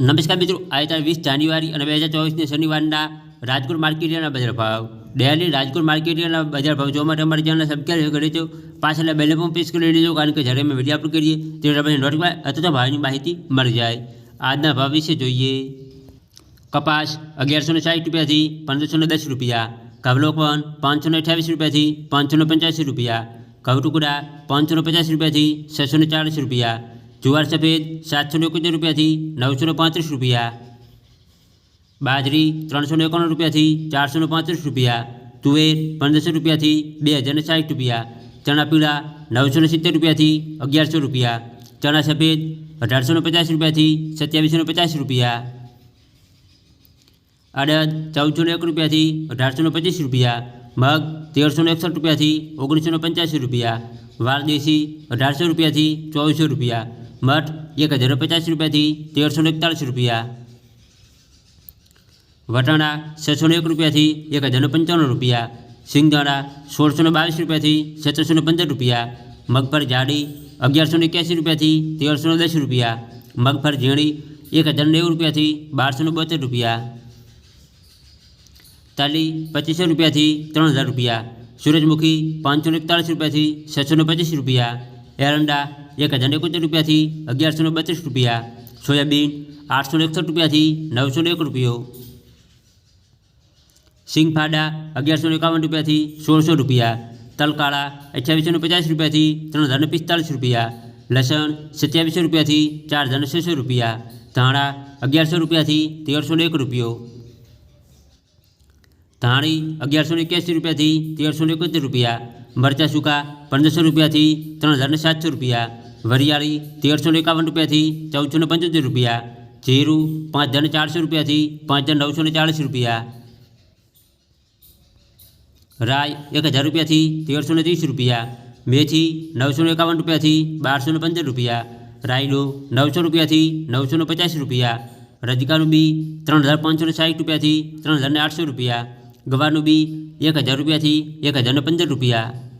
નમસ્કાર મિત્રો આજે તારીખ વીસ જાન્યુઆરી અને બે હજાર ચોવીસની શનિવારના રાજકોટ માર્કેટિયાના બજાર ભાવ ડેલી રાજકોટ માર્કેટિયાના બજાર ભાવ જોવા માટે અમારી ચેનલ સબસ્ક્રાઈબ કરી દેજો પાછળના બેલ પણ પ્રેસ કરી લેજો કારણ કે જ્યારે અમે વિડીયો અપલોડ કરીએ ત્યારે તમને નોટિફાય અથવા તો ભાવની માહિતી મળી જાય આજના ભાવ વિશે જોઈએ કપાસ અગિયારસો ને સાઠ રૂપિયાથી પંદરસો ને દસ રૂપિયા કવલોપન પાંચસો ને અઠ્યાવીસ રૂપિયાથી પાંચસો ને પંચ્યાસી રૂપિયા ઘઉં ટુકડા પાંચસો ને પચાસ રૂપિયાથી છસો ને ચાલીસ રૂપિયા જુવાર સફેદ સાતસો ને એકોતેર રૂપિયાથી નવસો ને પાંત્રીસ રૂપિયા બાજરી ત્રણસો ને એકાણું રૂપિયાથી ચારસો ને પાંત્રીસ રૂપિયા તુવેર પંદરસો રૂપિયાથી બે હજાર ને સાઠ રૂપિયા ચણા પીળા નવસો ને સિત્તેર રૂપિયાથી અગિયારસો રૂપિયા ચણા સફેદ અઢારસો ને પચાસ રૂપિયાથી સત્યાવીસો ને પચાસ રૂપિયા અડદ ચૌદસો ને એક રૂપિયાથી અઢારસો ને પચીસ રૂપિયા મગ તેરસો ને એકસઠ રૂપિયાથી ઓગણીસો ને પંચ્યાસી રૂપિયા વારદેશી અઢારસો રૂપિયાથી ચોવીસો રૂપિયા મઠ એક હજાર પચાસ રૂપિયાથી તેરસો ને એકતાળીસ રૂપિયા વટાણા છસો ને એક રૂપિયાથી એક હજાર ને પંચાણું રૂપિયા સિંગદાણા સોળસો ને બાવીસ રૂપિયાથી સત્તરસો ને પંદર રૂપિયા મગફળ જાડી અગિયારસો ને એક્યાસી રૂપિયાથી તેરસો ને દસ રૂપિયા મગફળ ઝીણી એક હજાર નેવું રૂપિયાથી બારસો ને બોતેર રૂપિયા તાલી પચીસો રૂપિયાથી ત્રણ હજાર રૂપિયા સૂરજમુખી પાંચસો ને એકતાળીસ રૂપિયાથી છસો ને પચીસ રૂપિયા એરંડા એક હજાર એકોતેર રૂપિયાથી અગિયારસો ને બત્રીસ રૂપિયા સોયાબીન આઠસો ને એકસઠ રૂપિયાથી નવસો ને એક રૂપિયો સિંગફાડા અગિયારસો ને એકાવન રૂપિયાથી સોળસો રૂપિયા તલકાળા અઠ્યાવીસો ને પચાસ રૂપિયાથી ત્રણ હજાર ને પિસ્તાળીસ રૂપિયા લસણ સત્યાવીસો રૂપિયાથી ચાર હજાર ને છસો રૂપિયા ધાણા અગિયારસો રૂપિયાથી તેરસો ને એક રૂપિયો ધાણી અગિયારસો ને એક્યાસી રૂપિયાથી તેરસો ને એકોતેર રૂપિયા મરચાં સૂકા પંદરસો રૂપિયાથી ત્રણ હજાર ને સાતસો રૂપિયા વરિયાળી તેરસો ને એકાવન રૂપિયાથી ચૌદસો ને પંચોતેર રૂપિયા જીરું પાંચ હજાર ને ચારસો રૂપિયાથી પાંચ હજાર નવસો ને ચાળીસ રૂપિયા રાય એક હજાર રૂપિયાથી તેરસો ને ત્રીસ રૂપિયા મેથી નવસો ને એકાવન રૂપિયાથી બારસો ને પંદર રૂપિયા રાયડો નવસો રૂપિયાથી નવસો ને પચાસ રૂપિયા રજકાનું બી ત્રણ હજાર પાંચસો ને સાઠ રૂપિયાથી ત્રણ હજાર ને આઠસો રૂપિયા ગવારનું બી એક હજાર રૂપિયાથી એક હજાર ને પંદર રૂપિયા.